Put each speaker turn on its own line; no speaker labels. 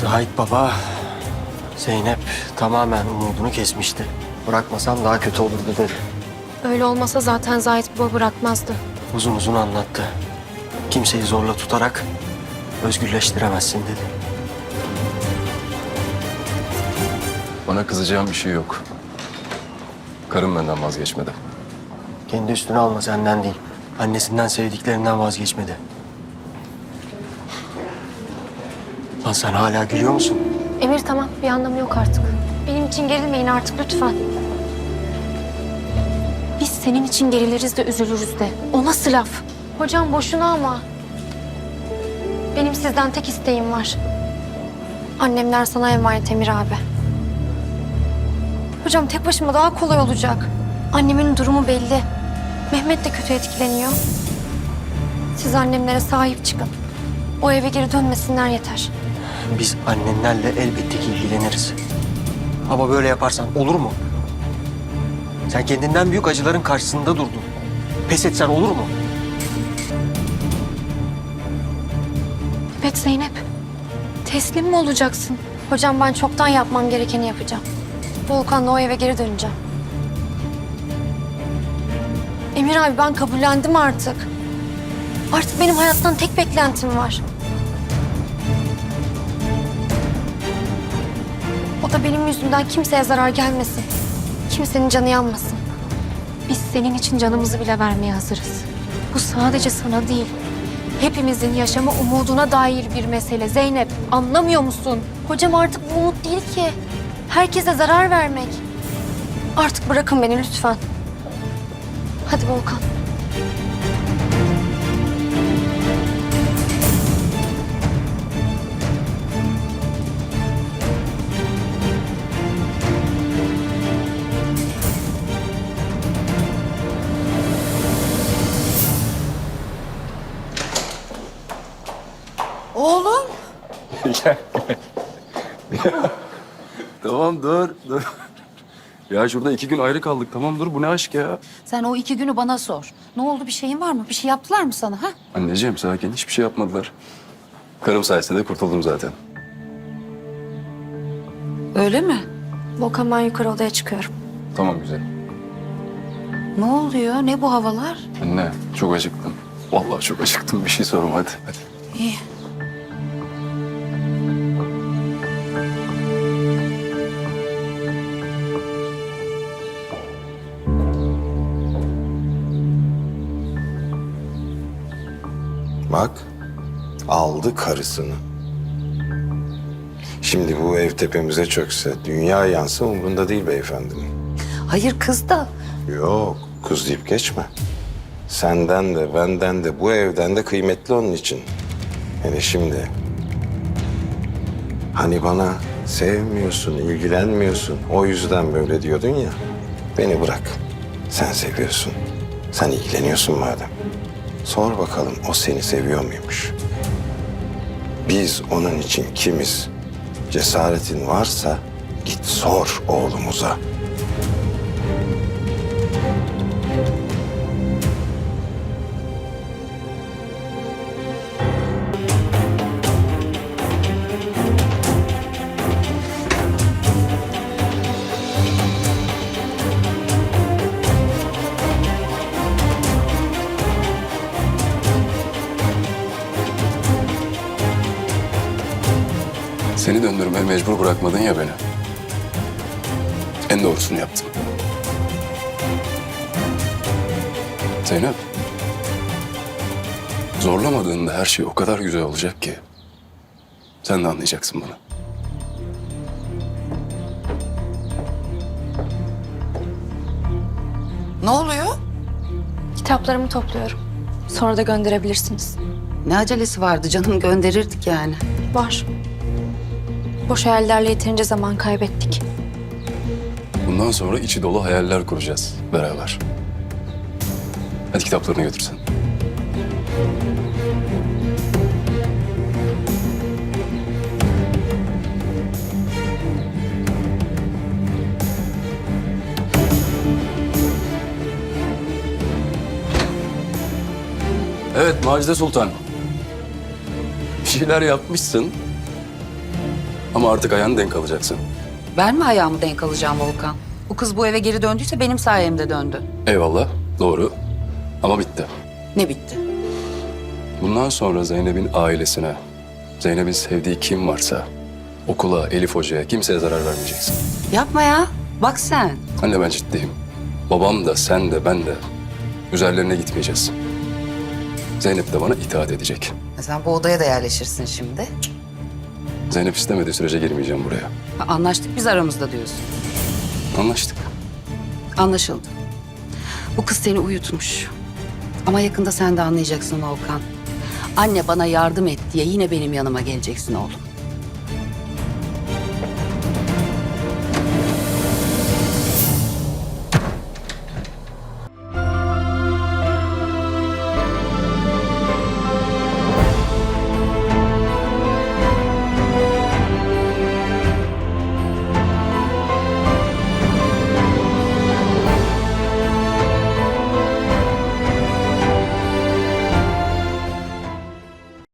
Zahit Baba, Zeynep tamamen umudunu kesmişti. Bırakmasam daha kötü olurdu dedi.
Öyle olmasa zaten Zahit baba bırakmazdı.
Uzun uzun anlattı. Kimseyi zorla tutarak özgürleştiremezsin dedi.
Bana kızacağım bir şey yok. Karım benden vazgeçmedi.
Kendi üstüne alma senden değil. Annesinden sevdiklerinden vazgeçmedi. Lan sen hala gülüyor musun?
Emir tamam bir anlamı yok artık. Benim için gerilmeyin artık lütfen. Biz senin için geriliriz de üzülürüz de. O nasıl laf? Hocam boşuna ama. Benim sizden tek isteğim var. Annemler sana emanet Emir abi. Hocam tek başıma daha kolay olacak. Annemin durumu belli. Mehmet de kötü etkileniyor. Siz annemlere sahip çıkın. O eve geri dönmesinler yeter.
Biz annenlerle elbette ki ilgileniriz. Ama böyle yaparsan olur mu? Sen kendinden büyük acıların karşısında durdun. Pes etsen olur mu?
Evet Zeynep. Teslim mi olacaksın? Hocam ben çoktan yapmam gerekeni yapacağım. Volkan'la o eve geri döneceğim. Emir abi ben kabullendim artık. Artık benim hayattan tek beklentim var. O da benim yüzümden kimseye zarar gelmesin. Kimsenin canı yanmasın. Biz senin için canımızı bile vermeye hazırız. Bu sadece sana değil. Hepimizin yaşama umuduna dair bir mesele Zeynep. Anlamıyor musun? Hocam artık bu umut değil ki. Herkese zarar vermek. Artık bırakın beni lütfen. Hadi Volkan.
Oğlum.
Tamam dur, dur. Ya şurada iki gün ayrı kaldık. Tamam dur bu ne aşk ya?
Sen o iki günü bana sor. Ne oldu bir şeyin var mı? Bir şey yaptılar mı sana ha?
Anneciğim sakin hiçbir şey yapmadılar. Karım sayesinde kurtuldum zaten.
Öyle mi?
Volkan ben yukarı odaya çıkıyorum.
Tamam güzel.
Ne oluyor? Ne bu havalar?
Anne çok acıktım. Vallahi çok acıktım. Bir şey sorma hadi. hadi.
İyi.
Bak, aldı karısını. Şimdi bu ev tepemize çökse, dünya yansa umurunda değil beyefendinin.
Hayır kız da.
Yok, kız deyip geçme. Senden de, benden de, bu evden de kıymetli onun için. Hele şimdi. Hani bana sevmiyorsun, ilgilenmiyorsun, o yüzden böyle diyordun ya. Beni bırak. Sen seviyorsun. Sen ilgileniyorsun madem. Sor bakalım o seni seviyor muymuş? Biz onun için kimiz? Cesaretin varsa git sor oğlumuza.
Seni döndürmeye mecbur bırakmadın ya beni. En doğrusunu yaptım. Zeynep. Zorlamadığında her şey o kadar güzel olacak ki. Sen de anlayacaksın bunu.
Ne oluyor?
Kitaplarımı topluyorum. Sonra da gönderebilirsiniz.
Ne acelesi vardı canım gönderirdik yani.
Var. Boş hayallerle yeterince zaman kaybettik.
Bundan sonra içi dolu hayaller kuracağız beraber. Hadi kitaplarını götürsen. Evet Macide Sultan. Bir şeyler yapmışsın. Ama artık ayağını denk alacaksın.
Ben mi ayağımı denk alacağım Volkan? Bu kız bu eve geri döndüyse benim sayemde döndü.
Eyvallah, doğru. Ama bitti.
Ne bitti?
Bundan sonra Zeynep'in ailesine, Zeynep'in sevdiği kim varsa, okula, Elif Hoca'ya kimseye zarar vermeyeceksin.
Yapma ya. Bak sen.
Anne ben ciddiyim. Babam da, sen de, ben de üzerlerine gitmeyeceğiz. Zeynep de bana itaat edecek.
E Sen bu odaya da yerleşirsin şimdi.
Zeynep istemediği sürece girmeyeceğim buraya.
Ha, Anlaştık biz aramızda diyorsun.
Anlaştık.
Anlaşıldı. Bu kız seni uyutmuş. Ama yakında sen de anlayacaksın Volkan. Anne bana yardım et diye yine benim yanıma geleceksin oğlum.